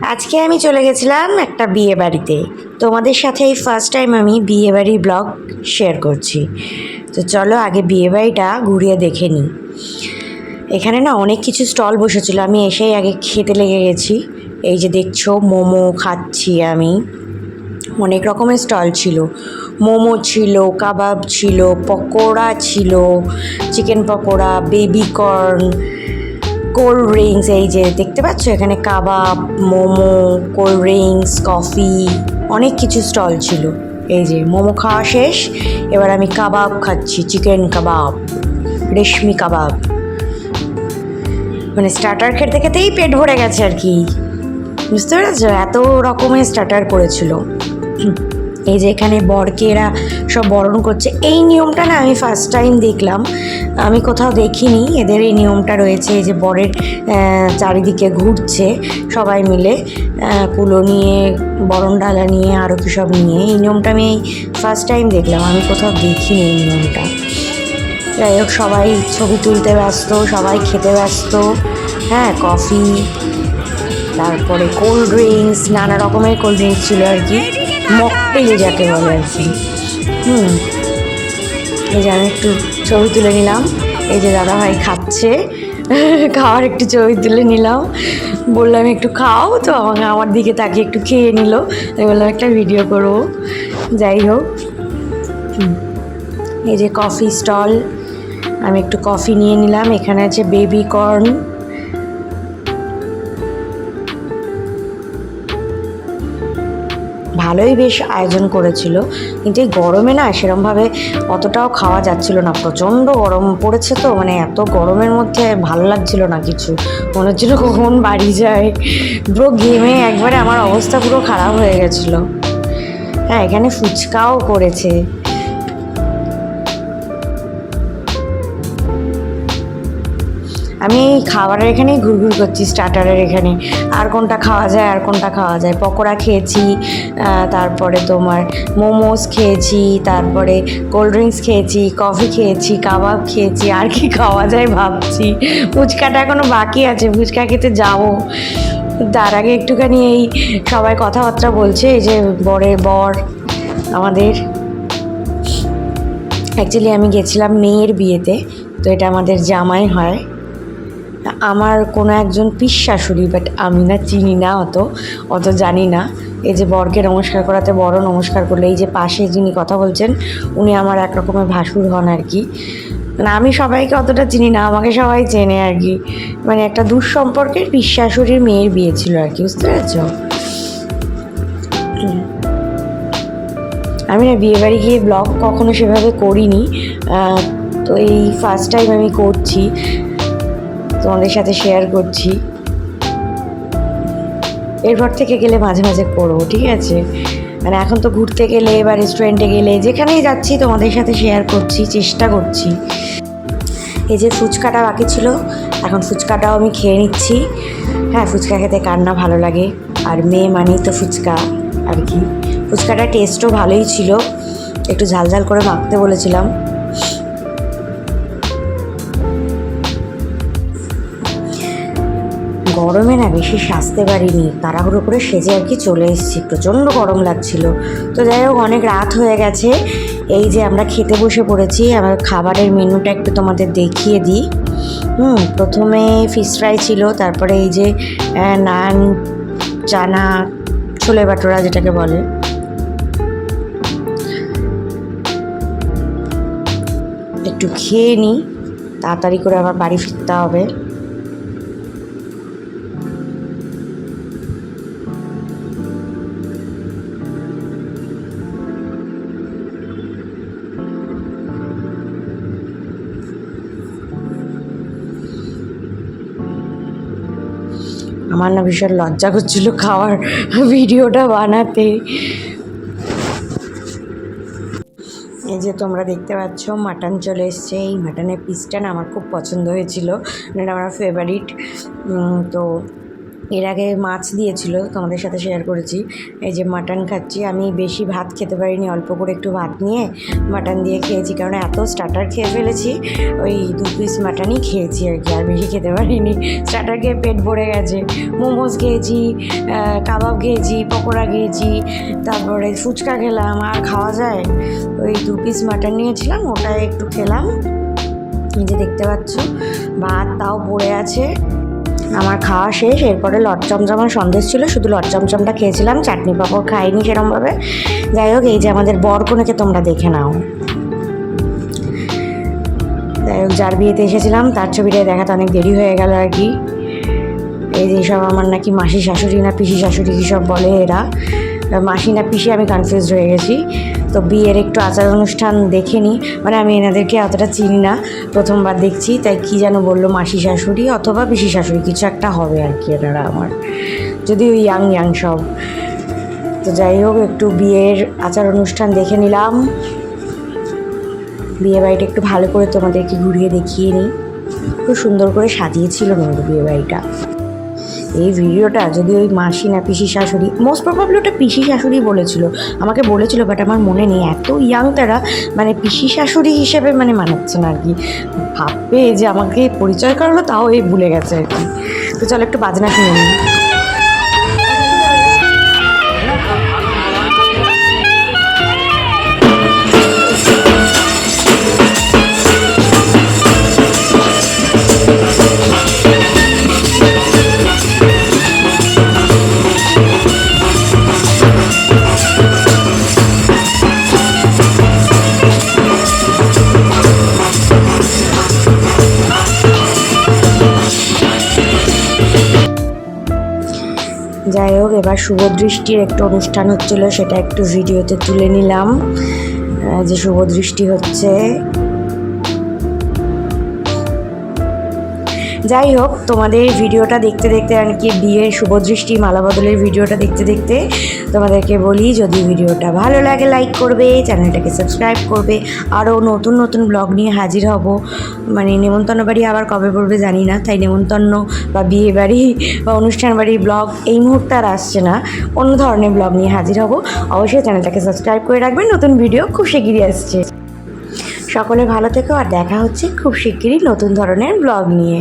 আজকে আমি চলে গেছিলাম একটা বিয়ে বাড়িতে। তোমাদের সাথে এই ফার্স্ট টাইম আমি বিয়ে বাড়ির ব্লগ শেয়ার করছি। তো চলো আগে বিয়ে বাড়িটা ঘুরিয়ে দেখে নিই। এখানে না অনেক কিছু স্টল বসেছিল, আমি এসেই আগে খেতে লেগে গেছি। এই যে দেখছ, মোমো খাচ্ছি আমি। অনেক রকমের স্টল ছিল। মোমো ছিল, কাবাব ছিল, পকোড়া ছিল chicken pakora baby corn cold drinks, এই যে দেখতে পাচ্ছ এখানে কাবাব, মোমো, কোল্ড ড্রিঙ্কস, কফি, অনেক কিছু স্টল ছিল। এই যে মোমো খাওয়া শেষ, এবার আমি কাবাব খাচ্ছি, চিকেন কাবাব, রেশমি কাবাব। মানে স্টার্টার খেতে খেতেই পেট ভরে গেছে আর কি। বুঝতে পেরেছ? এত রকমের স্টার্টার করেছিল। এই যে এখানে বরকে এরা সব বরণ করছে। এই নিয়মটা না আমি ফার্স্ট টাইম দেখলাম। আমি কোথাও দেখিনি। এদের এই নিয়মটা রয়েছে, এই যে বরের চারিদিকে ঘুরছে সবাই মিলে। কুলো নিয়ে, বরণ ডালা নিয়ে আরও কি সব নিয়ে। এই নিয়মটা আমি ফার্স্ট টাইম দেখলাম। আমি কোথাও দেখিনি এই নিয়মটা। যাই হোক, সবাই ছবি তুলতে ব্যস্ত, সবাই খেতে ব্যস্ত। হ্যাঁ কফি তারপরে কোল্ড ড্রিঙ্কস নানা রকমের কোল্ড ড্রিঙ্কস ছিল আর কি। মকটেল যাকে বলে আর কি। হুম। এই যে আমি একটু ছবি তুলে নিলাম। এই যে দাদাভাই খাচ্ছে। খাওয়ার একটু ছবি তুলে নিলাম। বললাম, একটু খাও। তো আমার দিকে তাকিয়ে একটু খেয়ে নিল। আমি বললাম, একটা ভিডিও করব যাই হোক। এই যে কফি স্টল আমি একটু কফি নিয়ে নিলাম। এখানে আছে বেবি কর্ন ভালোই বেশ আয়োজন করেছিল। কিন্তু এই গরমে না সেরমভাবে অতটাও খাওয়া যাচ্ছিল না। প্রচণ্ড গরম পড়েছে তো মানে এত গরমের মধ্যে ভালো লাগছিল না কিছু। মনে হচ্ছিল কখন বাড়ি যায়। পুরো গেমে একবারে আমার অবস্থা পুরো খারাপ হয়ে গেছিল। হ্যাঁ এখানে ফুচকাও করেছে। আমি এই খাবারের এখানেই ঘুরঘুর করছি স্টার্টারের এখানে। আর কোনটা খাওয়া যায়, আর কোনটা খাওয়া যায়। পকোড়া খেয়েছি তারপরে তোমার মোমোস খেয়েছি, তারপরে কোল্ড ড্রিঙ্কস খেয়েছি, কফি খেয়েছি, কাবাব খেয়েছি, আর কি খাওয়া যায় ভাবছি। ফুচকাটা এখনও বাকি আছে, ফুচকা খেতে যাব। তার আগে একটুখানি এই সবাই কথাবার্তা বলছে, এই যে বরের বর আমাদের। অ্যাকচুয়ালি আমি গেছিলাম মেয়ের বিয়েতে, তো এটা আমাদের জামাই হয়। আমার কোনো একজন পিস শাশুড়ি বাট আমি না, চিনি না অত অত জানি না। এই যে বরকে নমস্কার করাতে, বড় নমস্কার করলে, এই যে পাশে যিনি কথা বলছেন, উনি আমার এক রকমের ভাসুর হন আর কি। মানে আমি সবাইকে অতটা চিনি না, আমাকে সবাই চেনে আর কি। মানে একটা দুঃসম্পর্কের শাশুড়ির মেয়ের বিয়ে ছিল আর কি, বুঝতে পেরেছ? আমি না, বিয়েবাড়ি গিয়ে ব্লগ কখনো সেভাবে করিনি। তো এই ফার্স্ট টাইম আমি করছি। তোমাদের সাথে শেয়ার করছি। এরপর থেকে গেলে মাঝে মাঝে করব, ঠিক আছে? মানে এখন তো ঘুরতে গেলে বা রেস্টুরেন্টে গেলে যেখানেই যাচ্ছি, তোমাদের সাথে শেয়ার করছি, চেষ্টা করছি। এই যে ফুচকাটা বাকি ছিল, এখন ফুচকাটাও আমি খেয়ে নিচ্ছি। হ্যাঁ ফুচকা খেতে কার না ভালো লাগে? আর মেয়ে মানেই তো ফুচকা, আর কি? ফুচকাটা টেস্টও ভালোই ছিল। একটু ঝাল ঝাল করে মাখতে বলেছিলাম। গরমে না বেশি সাজতে পারিনি। তাড়াহুড়ো করে সেজে আর কি চলে এসেছি। প্রচণ্ড গরম লাগছিল। তো যাই হোক, অনেক রাত হয়ে গেছে। এই যে আমরা খেতে বসে পড়েছি আমার খাবারের মেনুটা একটু তোমাদের দেখিয়ে দিই। হুম, প্রথমে ফিশ ফ্রাই ছিল, তারপরে এই যে নান, চানা, ছোলে বাটোরা যেটাকে বলে। একটু খেয়ে নিই। তাড়াতাড়ি করে আবার বাড়ি ফিরতে হবে। আমার না ভীষণ লজ্জা করছিল খাওয়ার ভিডিওটা বানাতে। এই যে তোমরা দেখতে পাচ্ছ, মাটন চলে এসছে। এই মাটনের পিসটা না আমার খুব পছন্দ হয়েছিল। এটা আমার ফেভারিট তো এর আগে মাছ দিয়েছিল, তোমাদের সাথে শেয়ার করেছি। এই যে মাটন খাচ্ছি, আমি বেশি ভাত খেতে পারিনি, অল্প করে একটু ভাত নিয়ে মাটন দিয়ে খেয়েছি, কারণ এত স্টার্টার খেয়ে ফেলেছি, ওই দু পিস মাটনই খেয়েছি আর কি, আর বেশি খেতে পারিনি। স্টার্টার খেয়ে পেট ভরে গেছে। মোমোস খেয়েছি কাবাব খেয়েছি, পকোড়া খেয়েছি, তারপরে ফুচকা খেলাম, আর খাওয়া যায়। ওই দু পিস মাটন নিয়েছিলাম ওটা একটু খেলাম। যে দেখতে পাচ্ছ, ভাত তাও পড়ে আছে। আমার খাওয়া শেষ, এরপরে লট চমচমার সন্দেশ ছিল, শুধু লট চমচমটা খেয়েছিলাম, চাটনি পাঁপড় খাইনি সেরমভাবে। যাই হোক, এই যে আমাদের বরকনেকে তোমরা দেখে নাও। যাই হোক, যার বিয়েতে এসেছিলাম, তার ছবিটাই দেখাতে অনেক দেরি হয়ে গেল আর কি। এই যে সব আমার নাকি মাসি শাশুড়ি না পিসি শাশুড়ি, কী সব বলে এরা। মাসি না পিসি, আমি কনফিউজ হয়ে গেছি। তো বিয়ের একটু আচার অনুষ্ঠান দেখে নিই মানে আমি এনাদেরকে অতটা চিনি না। প্রথমবার দেখছি, তাই কি যেন বলল মাসি শাশুড়ি অথবা পিসি শাশুড়ি, কিছু একটা হবে আর কি এনারা আমার। যদি ওই ইয়াং ইয়াং সব। তো যাই হোক, একটু বিয়ের আচার অনুষ্ঠান দেখে নিলাম। বিয়ে বাড়িটা একটু ভালো করে তোমাদেরকে ঘুরিয়ে দেখিয়ে নিই খুব সুন্দর করে সাজিয়েছিল কিন্তু বিয়ে বাড়িটা। এই ভিডিওটা যদি ওই মাসি না পিসি শাশুড়ি মোস্ট প্রবাবলি ওটা পিসি শাশুড়ি বলেছিল। আমাকে বলেছিল বাট আমার মনে নেই। এত ইয়াং তারা মানে পিসি শাশুড়ি হিসেবে মানে মানাচ্ছেন আর কি ভাববে যে আমাকে পরিচয় করালো, তাও এই ভুলে গেছে আর কি তো চলো একটু বাজনা শুনে নিই। যাই হোক, এবার শুভদৃষ্টির একটা অনুষ্ঠান হচ্ছিল, সেটা একটু ভিডিওতে তুলে নিলাম। যে শুভদৃষ্টি হচ্ছে যাই হোক, তোমাদের ভিডিওটা দেখতে দেখতে আর কি বিয়ের শুভদৃষ্টি মালা বদলের ভিডিওটা দেখতে দেখতে তোমাদেরকে বলি, যদি ভিডিওটা ভালো লাগে লাইক করবে, চ্যানেলটাকে সাবস্ক্রাইব করবে। আরও নতুন নতুন ব্লগ নিয়ে হাজির হব। মানে নেমন্তন্ন বাড়ি আবার কবে পড়বে জানি না, তাই নেমন্তন্ন বা বিয়ে বাড়ি বা অনুষ্ঠান বাড়ির ব্লগ এই মুহূর্তে আর আসছে না। অন্য ধরনের ব্লগ নিয়ে হাজির হব। অবশ্যই চ্যানেলটাকে সাবস্ক্রাইব করে রাখবেন, নতুন ভিডিও খুব শিগগিরই আসছে। সকলে ভালো থেকো, আর দেখা হচ্ছে খুব শিগগিরই নতুন ধরনের ব্লগ নিয়ে।